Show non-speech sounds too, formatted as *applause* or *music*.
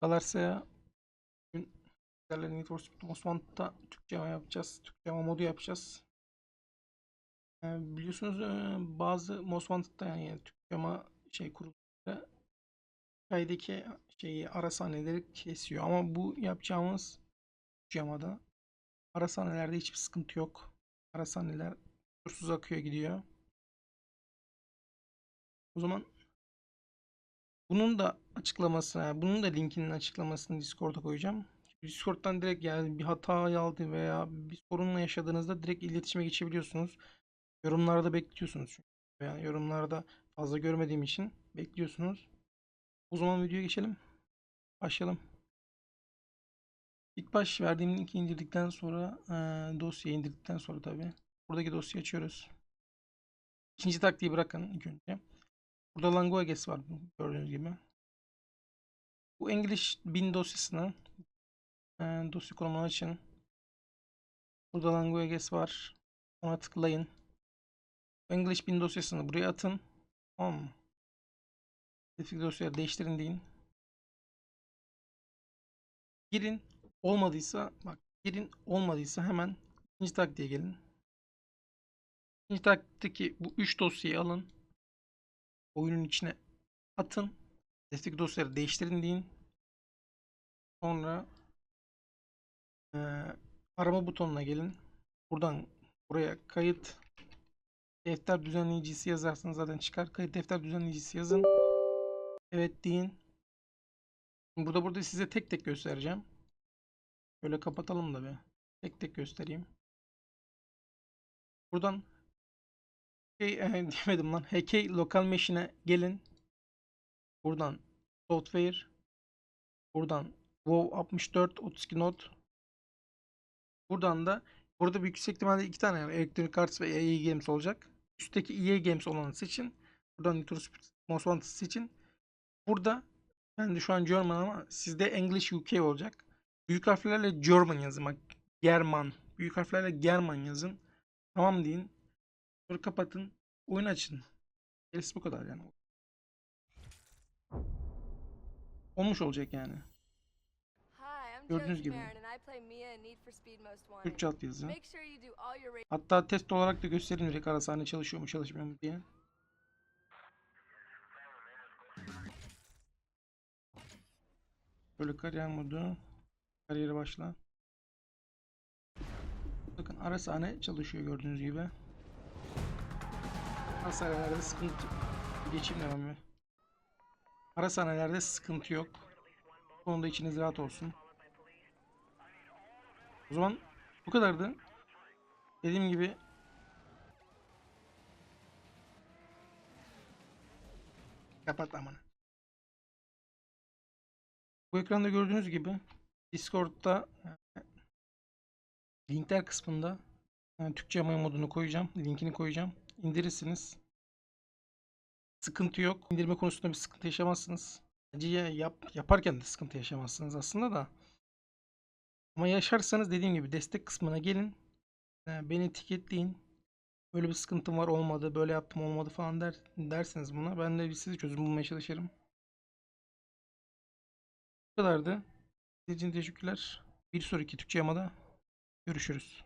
Galatasaray'a bugün sizlerle Need for Speed Most Wanted'da Türkçe yapacağız. Türkçe modu yapacağız. Ee, biliyorsunuz e, bazı Most Wanted'da yani Türkçe şey kuruluşları hikayedeki şeyi ara sahneleri kesiyor. Ama bu yapacağımız Türkçe ara sahnelerde hiçbir sıkıntı yok. Ara sahneler kusursuz akıyor gidiyor. O zaman bunun da açıklamasını, bunun da linkinin açıklamasını Discord'a koyacağım. Discord'dan direkt yani bir hata aldı veya bir sorunla yaşadığınızda direkt iletişime geçebiliyorsunuz. Yorumlarda bekliyorsunuz çünkü. Veya yorumlarda fazla görmediğim için bekliyorsunuz. O zaman videoya geçelim. Başlayalım. İlk baş verdiğim linki indirdikten sonra eee dosyayı indirdikten sonra tabii. Buradaki dosyayı açıyoruz. İkinci taktiği bırakın ilk önce. Burada Languages var gördüğünüz gibi. Bu English bin dosyasını e, dosya konumunu açın. Burada Languages var. Ona tıklayın. English bin dosyasını buraya atın. Tamam mı? Spesifik dosyayı değiştirin deyin. Girin. Olmadıysa bak girin olmadıysa hemen ikinci taktiğe gelin. İkinci taktikteki bu üç dosyayı alın oyunun içine atın. Destek dosyaları değiştirin deyin. Sonra eee, arama butonuna gelin. Buradan buraya kayıt defter düzenleyicisi yazarsanız zaten çıkar. Kayıt defter düzenleyicisi yazın. Evet deyin. Burada burada size tek tek göstereceğim. Böyle kapatalım da bir. Tek tek göstereyim. Buradan şey *laughs* e, diyemedim lan. HK Local Machine'e gelin. Buradan Software. Buradan WoW 64 32 not. Buradan da burada büyük ihtimalle iki tane yani Electronic Arts ve EA Games olacak. Üstteki EA Games olanı seçin. Buradan Speed Most Wanted seçin. Burada ben de şu an German ama sizde English UK olacak. Büyük harflerle German yazın. Bak German. Büyük harflerle German yazın. Tamam deyin. Sonra kapatın. Oyun açın. Gerisi bu kadar yani. Olmuş olacak yani. Gördüğünüz gibi. Türkçe alt yazı. Hatta test olarak da göstereyim direkt ara sahne çalışıyor mu çalışmıyor mu diye. Böyle kariyer modu. Kariyere başla. Bakın ara sahne çalışıyor gördüğünüz gibi. Ara sahnelerde sıkıntı geçeyim devam bir. Ara sahnelerde sıkıntı yok. Konuda içiniz rahat olsun. O zaman bu kadardı. Dediğim gibi kapat aman. Bu ekranda gördüğünüz gibi Discord'da e, linkler kısmında e, Türkçe yama modunu koyacağım. Linkini koyacağım. İndirirsiniz. Sıkıntı yok. İndirme konusunda bir sıkıntı yaşamazsınız. Bence ya- yap, yaparken de sıkıntı yaşamazsınız aslında da. Ama yaşarsanız dediğim gibi destek kısmına gelin. E, Beni etiketleyin. Böyle bir sıkıntım var olmadı, böyle yaptım olmadı falan der, derseniz buna ben de size çözüm bulmaya çalışırım. Bu kadardı. İzlediğiniz için teşekkürler. Bir sonraki Türkçe yamada görüşürüz.